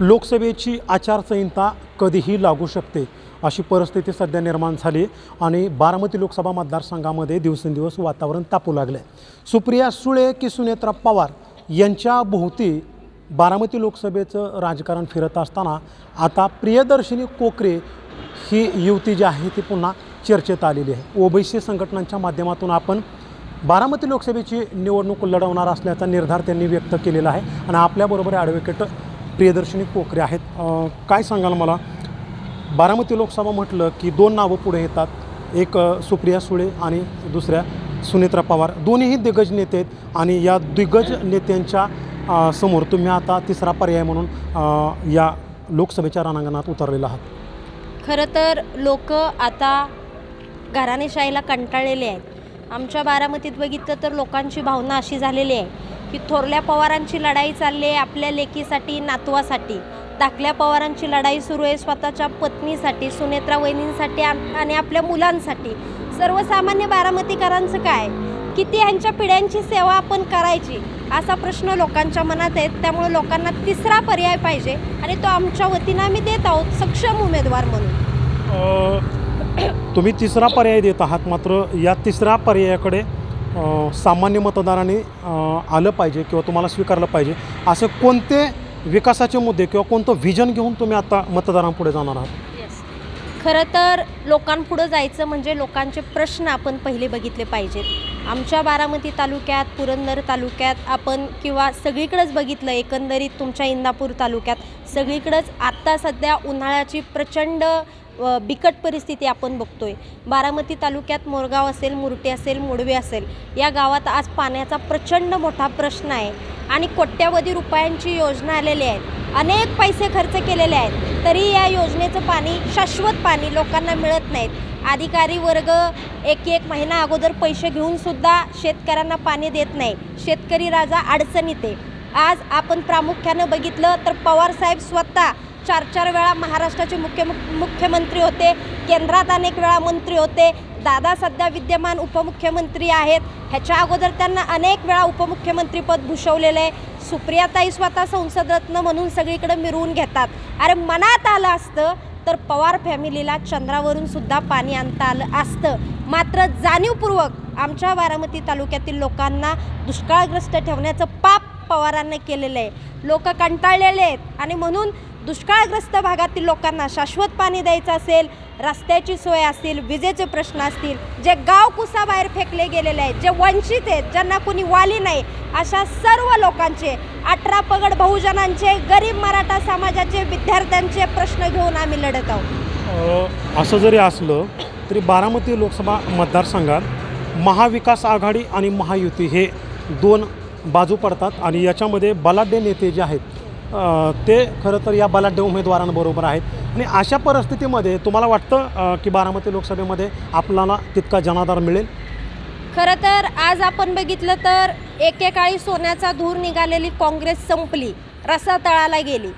लोकसभेची आचारसंहिता कधीही लागू शकते अशी परिस्थिती सध्या निर्माण झाली आणि बारामती लोकसभा मतदारसंघामध्ये दिवसेंदिवस वातावरण तापू लागले सुप्रिया सुळे की सुनेत्रा पवार यांच्या भोवती बारामती लोकसभेचं राजकारण फिरत असताना आता प्रियदर्शिनी कोकरे ही युवती जी आहे ती पुन्हा चर्चेत आलेली आहे. ओबीसी संघटनांच्या माध्यमातून आपण बारामती लोकसभेची निवडणूक लढवणार असल्याचा निर्धार त्यांनी व्यक्त केलेला आहे आणि आपल्याबरोबर ॲडव्होकेट प्रियदर्शनी कोकरे आहेत. काय सांगाल मला? बारामती लोकसभा म्हटलं की दोन नावं पुढे येतात. एक सुप्रिया सुळे आणि दुसऱ्या सुनेत्रा पवार. दोन्हीही दिग्गज नेते आहेत आणि या दिग्गज नेत्यांच्या समोर तुम्ही आता तिसरा पर्याय म्हणून या लोकसभेच्या रणांगणात उतरलेला आहात. खरं तर लोक आता घराणेशाहीला कंटाळलेले आहेत. आमच्या बारामतीत बघितलं तर लोकांची भावना अशी झालेली आहे की थोरल्या पवारांची लढाई चालली आहे आपल्या लेकीसाठी नातवासाठी. धाकल्या पवारांची लढाई सुरू आहे स्वतःच्या पत्नीसाठी सुनेत्रा वहिनींसाठी आणि आपल्या मुलांसाठी. सर्वसामान्य बारामतीकरांचं काय? किती ह्यांच्या पिढ्यांची सेवा आपण करायची? असा प्रश्न लोकांच्या मनात आहे. त्यामुळे लोकांना तिसरा पर्याय पाहिजे आणि तो आमच्या वतीनं आम्ही देत आहोत सक्षम उमेदवार म्हणून. तुम्ही तिसरा पर्याय देत आहात मात्र या तिसऱ्या पर्यायाकडे सामान्य मतदाराने आलं पाहिजे किंवा तुम्हाला स्वीकारलं पाहिजे असे कोणते विकासाचे मुद्दे किंवा कोणतं व्हिजन घेऊन तुम्ही आता मतदारांपुढे जाणार आहात? खरं तर लोकांपुढं जायचं म्हणजे लोकांचे प्रश्न आपण पहिले बघितले पाहिजेत. आमच्या बारामती तालुक्यात पुरंदर तालुक्यात आपण किंवा सगळीकडंच बघितलं एकंदरीत तुमच्या इंदापूर तालुक्यात सगळीकडंच. आत्ता सध्या उन्हाळ्याची प्रचंड बिकट परिस्थिती आपण बघतोय. बारामती तालुक्यात मोरगाव असेल मुरटे असेल मोडवे असेल या गावात आज पाण्याचा प्रचंड मोठा प्रश्न आहे आणि कोट्यावधी रुपयांची योजना आलेली आहेत अनेक पैसे खर्च केलेले आहेत. तरी या योजनेचं पाणी शाश्वत पाणी लोकांना मिळत नाहीत. अधिकारी वर्ग एक एक महिना अगोदर पैसे घेऊन सुद्धा शेतकऱ्यांना पाणी देत नाही. शेतकरी राजा अडचणीत आहे. आज आपण प्रामुख्यानं बघितलं तर पवार साहेब स्वतः चार चार वेळा महाराष्ट्राचे मुख्य मुख्यमंत्री होते. केंद्रात अनेक वेळा मंत्री होते. दादा सध्या विद्यमान उपमुख्यमंत्री आहेत. ह्याच्या अगोदर त्यांना अनेक वेळा उपमुख्यमंत्रीपद भूषवलेलं आहे. सुप्रियाताई स्वतः संसदरत्न म्हणून सगळीकडे मिरवून घेतात. अरे मनात आलं असतं तर पवार फॅमिलीला चंद्रावरून सुद्धा पाणी आणता आलं असतं. मात्र जाणीवपूर्वक आमच्या बारामती तालुक्यातील लोकांना दुष्काळग्रस्त ठेवण्याचं पाप पवारांनी केलेलं आहे. लोक कंटाळलेले आहेत. आणि म्हणून दुष्काळग्रस्त भागातील लोकांना शाश्वत पाणी द्यायचं असेल रस्त्याची सोय असतील विजेचे प्रश्न असतील जे गाव कुसाबाहेर फेकले गेलेले आहेत जे वंचित आहेत ज्यांना कुणी वाली नाही अशा सर्व लोकांचे अठरा पगड बहुजनांचे गरीब मराठा समाजाचे विद्यार्थ्यांचे प्रश्न घेऊन आम्ही लढत आहोत. असं जरी असलं तरी बारामती लोकसभा मतदारसंघात महाविकास आघाडी आणि महायुती हे दोन बाजू पडतात आणि याच्यामध्ये बलाढ्य नेते जे आहेत ते खरं तर या बलाढ्य उमेदवारांबरोबर आहेत. आणि अशा परिस्थितीमध्ये तुम्हाला वाटतं की बारामती लोकसभेमध्ये आपल्याला तितका जनाधार मिळेल? खरं तर आज आपण बघितलं तर एकेकाळी सोन्याचा धूर निघालेली काँग्रेस संपली रसातळाला गेली.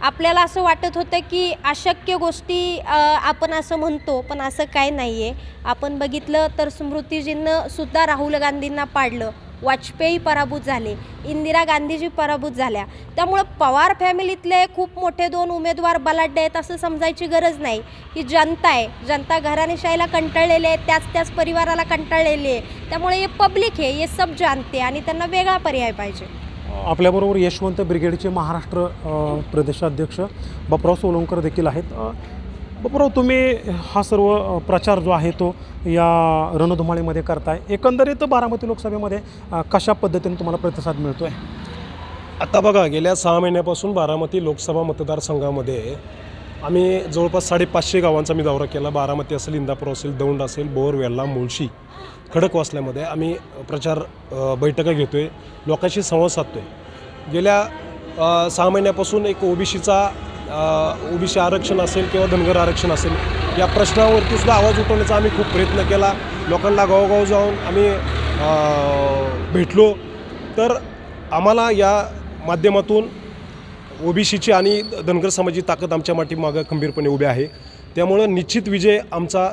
आपल्याला असं वाटत होतं की अशक्य गोष्टी आपण असं म्हणतो पण असं काय नाही आहे आपण बघितलं तर स्मृतीजींनं सुद्धा राहुल गांधींना पाडलं. वाजपेयी पराभूत झाले इंदिरा गांधीजी पराभूत झाल्या. त्यामुळं पवार फॅमिलीतले खूप मोठे दोन उमेदवार बलाढ्य आहेत असं समजायची गरज नाही. ही जनता आहे जनता घराणेशाहीला कंटाळलेली आहे त्याच त्याच परिवाराला कंटाळलेली आहे. त्यामुळे हे पब्लिक आहे हे सब जानते आणि त्यांना वेगळा पर्याय पाहिजे. आपल्याबरोबर यशवंत ब्रिगेडचे महाराष्ट्र प्रदेशाध्यक्ष बपराव सोलंकर देखील आहेत. बरोबर तुम्ही हा सर्व प्रचार जो आहे तो या रणधुमाळीमध्ये करताय एकंदरीत बारामती लोकसभेमध्ये कशा पद्धतीने तुम्हाला प्रतिसाद मिळतो आहे आता बघा गेल्या सहा महिन्यापासून बारामती लोकसभा मतदारसंघामध्ये आम्ही जवळपास साडेपाचशे गावांचा मी दौरा केला. बारामती असेल इंदापूर असेल दौंड असेल बोर वेल्ला मुळशी खडकवासल्यामध्ये आम्ही प्रचार बैठका घेतो आहे लोकांशी संवाद साधतो आहे गेल्या सहा महिन्यापासून एक ओबीसीचा ओबीसी आरक्षण असेल किंवा धनगर आरक्षण असेल या प्रश्नावरती सुद्धा आवाज उठवण्याचा आम्ही खूप प्रयत्न केला. लोकांना गावोगाव जाऊन आम्ही भेटलो. तर आम्हाला या माध्यमातून ओबीसीची आणि धनगर समाजाची ताकद आमच्या मागं खंबीरपणे उभी आहे. त्यामुळं निश्चित विजय आमचा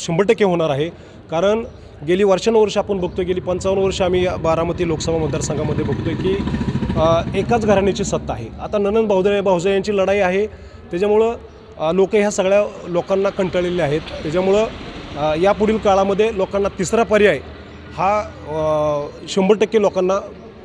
शंभर टक्के होणार आहे. कारण गेली वर्षानुवर्ष आपण बघतोय गेली पंचावन्न वर्ष आम्ही बारामती लोकसभा मतदारसंघामध्ये बघतोय की एकाच घराण्याची सत्ता आहे. आता ननंद भाऊदे भाऊजा यांची लढाई आहे. त्याच्यामुळं लोक ह्या सगळ्या लोकांना कंटाळलेले आहेत. त्याच्यामुळं यापुढील काळामध्ये लोकांना तिसरा पर्याय हा शंभर टक्के लोकांना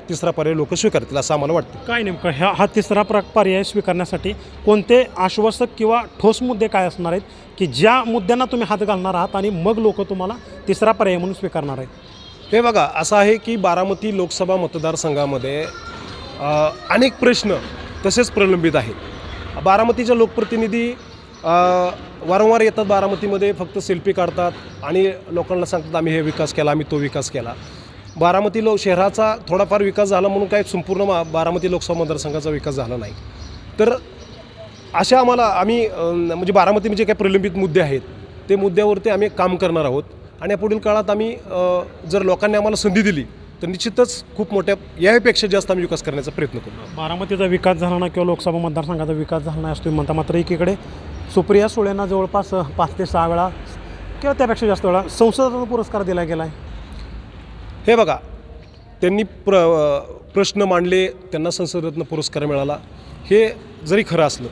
तिसरा पर्याय लोक स्वीकारतील असं आम्हाला वाटतं. काय नेमकं? ह्या हा तिसरा प्र पर्याय स्वीकारण्यासाठी कोणते आश्वासक किंवा ठोस मुद्दे काय असणार आहेत? की ज्या मुद्द्यांना तुम्ही हात घालणार आहात आणि मग लोक तुम्हाला तिसरा पर्याय म्हणून स्वीकारणार आहेत? हे बघा असं आहे की बारामती लोकसभा मतदारसंघामध्ये अ, अनेक प्रश्न तसेच प्रलंबित आहेत. बारामतीच्या लोकप्रतिनिधी अ, वारंवार येतात बारामतीमध्ये फक्त सेल्फी काढतात आणि लोकांना सांगतात आम्ही हे विकास केला आम्ही तो विकास केला. बारामती लोक शहराचा थोडाफार विकास झाला म्हणून काय संपूर्ण मा- बारामती लोकसभा मतदारसंघाचा विकास झाला नाही. तर अशा आम्हाला आम्ही म्हणजे बारामती जे काही प्रलंबित मुद्दे आहेत. ते मुद्द्यावरती आम्ही काम करणार आहोत. आणि या पुढील काळात आम्ही जर लोकांनी आम्हाला संधी दिली तर निश्चितच खूप मोठ्या यापेक्षा जास्त आम्ही विकास करण्याचा प्रयत्न करू. बारामतीचा विकास झाला ना किंवा लोकसभा मतदारसंघाचा विकास झाला नाही असतो म्हणता मात्र एकीकडे सुप्रिया सुळेंना जवळपास पाच ते सहा वेळा किंवा त्यापेक्षा जास्त वेळा संसदाचा पुरस्कार दिला गेला आहे हे बघा त्यांनी प्र प्रश्न मांडले त्यांना संसदरत्न पुरस्कार मिळाला. हे जरी खरं असलं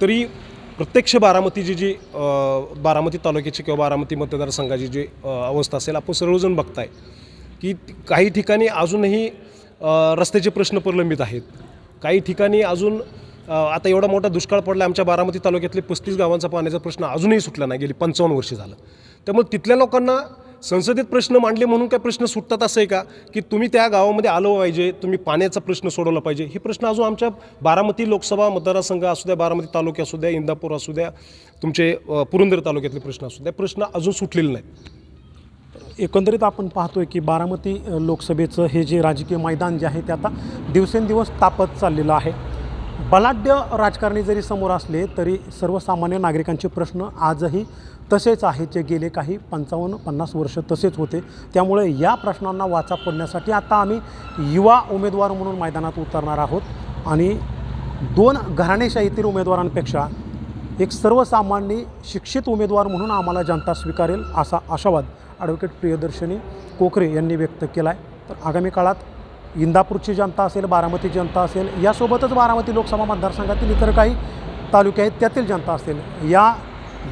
तरी प्रत्यक्ष बारामतीची जी बारामती तालुक्याची किंवा बारामती मतदारसंघाची जी अवस्था असेल आपण सर्वजण बघताय की काही ठिकाणी अजूनही रस्त्याचे प्रश्न प्रलंबित आहेत. काही ठिकाणी अजून आता एवढा मोठा दुष्काळ पडला आमच्या बारामती तालुक्यातले पस्तीस गावांचा पाण्याचा प्रश्न अजूनही सुटला नाही गेली पंचावन्न वर्ष झालं. त्यामुळे तिथल्या लोकांना संसदेत प्रश्न मांडले म्हणून काय प्रश्न सुटतात असं आहे का? की तुम्ही त्या गावामध्ये आलो पाहिजे तुम्ही पाण्याचा प्रश्न सोडवला पाहिजे. हे प्रश्न अजून आमच्या बारामती लोकसभा मतदारसंघ असू द्या बारामती तालुके असू द्या इंदापूर असू द्या तुमचे पुरंदर तालुक्यातले प्रश्न असू द्या. प्रश्न अजून सुटलेले नाहीत. एकंदरीत आपण पाहतोय की बारामती लोकसभेचं हे जे राजकीय मैदान जे आहे ते आता दिवसेंदिवस तापत चाललेलं आहे. बलाढ्य राजकारणी जरी समोर असले तरी सर्वसामान्य नागरिकांचे प्रश्न आजही तसेच आहेत. जे गेले काही पंचावन्न पन्नास वर्ष तसेच होते. त्यामुळे या प्रश्नांना वाचा फोडण्यासाठी आता आम्ही युवा उमेदवार म्हणून मैदानात उतरणार आहोत. आणि दोन घराणेशाहीतील उमेदवारांपेक्षा एक सर्वसामान्य शिक्षित उमेदवार म्हणून आम्हाला जनता स्वीकारेल असा आशावाद ॲडव्होकेट प्रियदर्शनी कोकरे यांनी व्यक्त केला आहे तर आगामी काळात इंदापूरची जनता असेल बारामती जनता असेल यासोबतच बारामती लोकसभा मतदारसंघातील इतर काही तालुके आहेत त्यातील जनता असेल. या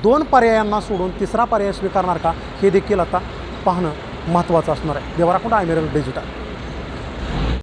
दोन पर्यायांना सोडून तिसरा पर्याय स्वीकारणार का हे देखील आता पाहणं महत्त्वाचं असणार आहे. देवराकुंड आयमेरल डिजिटल.